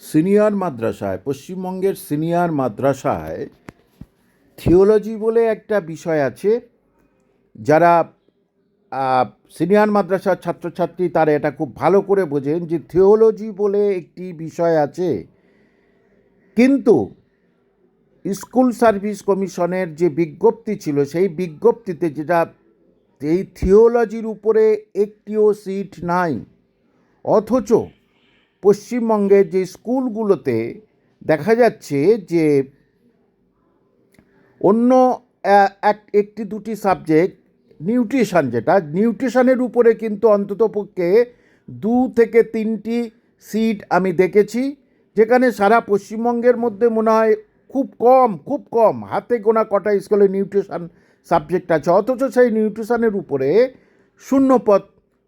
Senior মাদ্রাসায়, পশ্চিমবঙ্গের senior মাদ্রাসায় থিওলজি বলে একটা বিষয় আছে। যারা সিনিয়র মাদ্রাসার ছাত্রছাত্রী তারা এটা খুব ভালো করে বোঝেন যে থিওলজি বলে একটি বিষয় আছে। কিন্তু স্কুল সার্ভিস কমিশনের যে বিজ্ঞপ্তি ছিল, সেই বিজ্ঞপ্তিতে যেটা, এই থিওলজির উপরে একটিও সিট নাই। অথচ পশ্চিমবঙ্গের যে স্কুলগুলোতে দেখা যাচ্ছে যে অন্য এক, একটি দুটি সাবজেক্ট, নিউট্রিশন যেটা, নিউট্রিশনের উপরে কিন্তু অন্ততপক্ষে দু থেকে তিনটি সিট আমি দেখেছি, যেখানে সারা পশ্চিমবঙ্গের মধ্যে মনে হয় খুব কম খুব কম, হাতে গোনা কটা স্কুলে নিউট্রিশন সাবজেক্ট আছে, অথচ সেই নিউট্রিশনের উপরে শূন্যপথ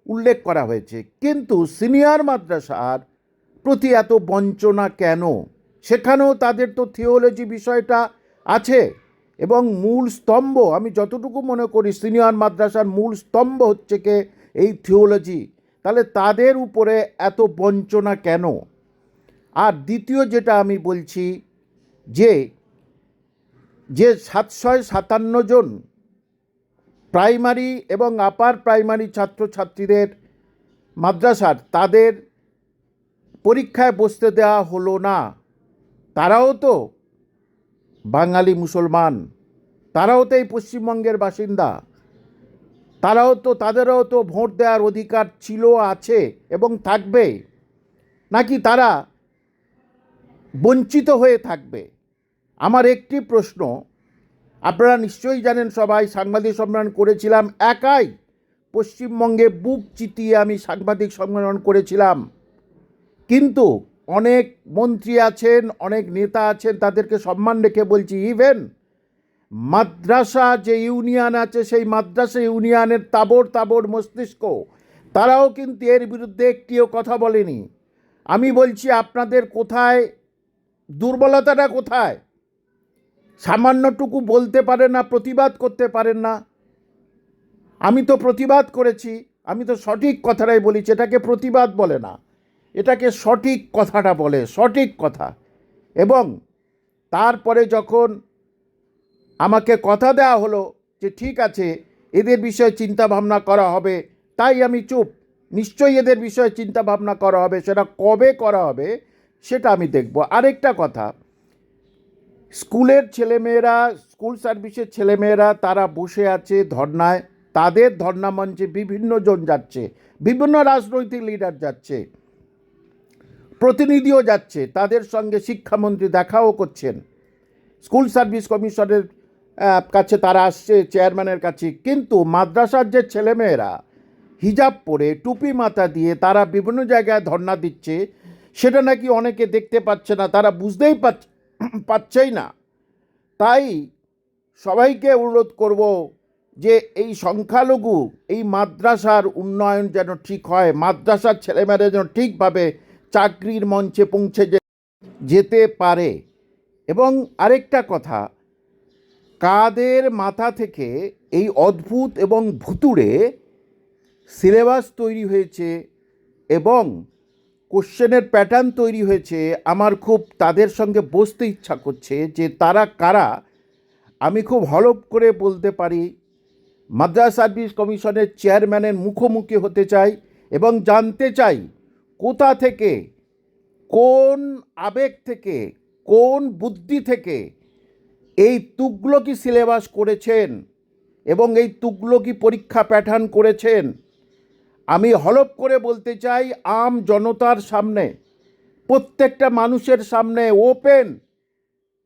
উল্লেখ করা হয়েছে। কিন্তু সিনিয়র মাদ্রাসার প্রতি এত বঞ্চনা কেন? সেখানেও তাদের তো থিওলজি বিষয়টা আছে এবং মূল স্তম্ভ, আমি যতটুকু মনে করি সিনিয়র মাদ্রাসার মূল স্তম্ভ হচ্ছে কে? এই থিওলজি। তাহলে তাদের উপরে এত বঞ্চনা কেন? আর দ্বিতীয় যেটা আমি বলছি, যে যে সাতশয় সাতান্ন জন প্রাইমারি এবং আপার প্রাইমারি ছাত্রছাত্রীদের মাদ্রাসার, তাদের পরীক্ষায় বসতে দেওয়া হলো না। তারাও তো বাঙালি মুসলমান। তারাও তো এই পশ্চিমবঙ্গের বাসিন্দা। তারাও তো, তাদেরও তো ভোট দেওয়ার অধিকার ছিল, আছে এবং থাকবে। নাকি তারা বঞ্চিত হয়ে থাকবে? আমার একটি প্রশ্ন, আপনারা নিশ্চয়ই জানেন সবাই, সাংবাদিক সম্মেলন করেছিলাম একাই। পশ্চিমবঙ্গে বুক চিতিয়ে আমি সাংবাদিক সম্মেলন করেছিলাম। কিন্তু অনেক মন্ত্রী আছেন, অনেক নেতা আছেন, তাদেরকে সম্মান রেখে বলছি ইভেন মাদ্রাসা যে ইউনিয়ন আছে, সেই মাদ্রাসা ইউনিয়নের তাবড় তাবড় মস্তিষ্ক, তারাও কিন্তু এর বিরুদ্ধে একটিও কথা বলেনি। আমি বলছি, আপনাদের কোথায়, দুর্বলতাটা কোথায়? সামান্যটুকু বলতে পারেন না, প্রতিবাদ করতে পারেন না। আমি তো প্রতিবাদ করেছি, আমি তো সঠিক কথাটাই বলি এটাকে প্রতিবাদ বলে না। এটাকে সঠিক কথাটা বলে, সঠিক কথা। এবং তারপরে যখন আমাকে কথা দেওয়া হলো যে ঠিক আছে, এদের বিষয়ে চিন্তা ভাবনা করা হবে, তাই আমি চুপ। নিশ্চয়ই এদের বিষয়ে চিন্তা ভাবনা করা হবে, সেটা কবে করা হবে সেটা আমি দেখব। আরেকটা কথা, স্কুলের ছেলেমেয়েরা, স্কুল সার্ভিসের ছেলেমেয়েরা তারা বসে আছে ধর্নায়। তাদের ধর্না মঞ্চে বিভিন্ন জন যাচ্ছে, বিভিন্ন রাজনৈতিক লিডার যাচ্ছে। প্রতিনিধিও যাচ্ছে, তাদের সঙ্গে শিক্ষামন্ত্রী দেখাও করছেন। স্কুল সার্ভিস কমিশনের কাছে তারা আসছে, চেয়ারম্যানের কাছে। কিন্তু মাদ্রাসার যে ছেলেমেয়েরা, হিজাব পরে টুপি মাথা দিয়ে তারা বিভিন্ন জায়গায় ধর্ণা দিচ্ছে, সেটা নাকি অনেকে দেখতে পাচ্ছে না, তারা বুঝতেই পাচ্ছেই না। তাই সবাইকে অনুরোধ করব যে এই সংখ্যালঘু, এই মাদ্রাসার উন্নয়ন যেন ঠিক হয়, মাদ্রাসার ছেলেমেয়েরা যেন ঠিকভাবে চাকরির মঞ্চে পৌঁছে যেতে পারে। এবং আরেকটা কথা, কাদের মাথা থেকে এই অদ্ভুত এবং ভুতুড়ে সিলেবাস তৈরি হয়েছে এবং কোশ্চেনের প্যাটার্ন তৈরি হয়েছে, আমার খুব তাদের সঙ্গে বসতে ইচ্ছা করছে যে তারা কারা? আমি খুব হলপ করে বলতে পারি মাদ্রাস সার্ভিস কমিশনের চেয়ারম্যানের মুখোমুখি হতে চাই এবং জানতে চাই কোথা থেকে, কোন আবেগ থেকে, কোন বুদ্ধি থেকে এই তুগলকি সিলেবাস করেছেন এবং এই তুগলকি পরীক্ষা প্যাটার্ন করেছেন? আমি হলপ করে বলতে চাই, আম জনতার সামনে, প্রত্যেকটা মানুষের সামনে ওপেন।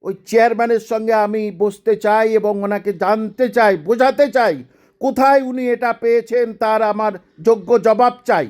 ওই চেয়ারম্যানের সঙ্গে আমি বসতে চাই এবং ওনাকে জানতে চাই, বোঝাতে চাই, কোথায় উনি এটা পেয়েছেন, তার আমার যোগ্য জবাব চাই।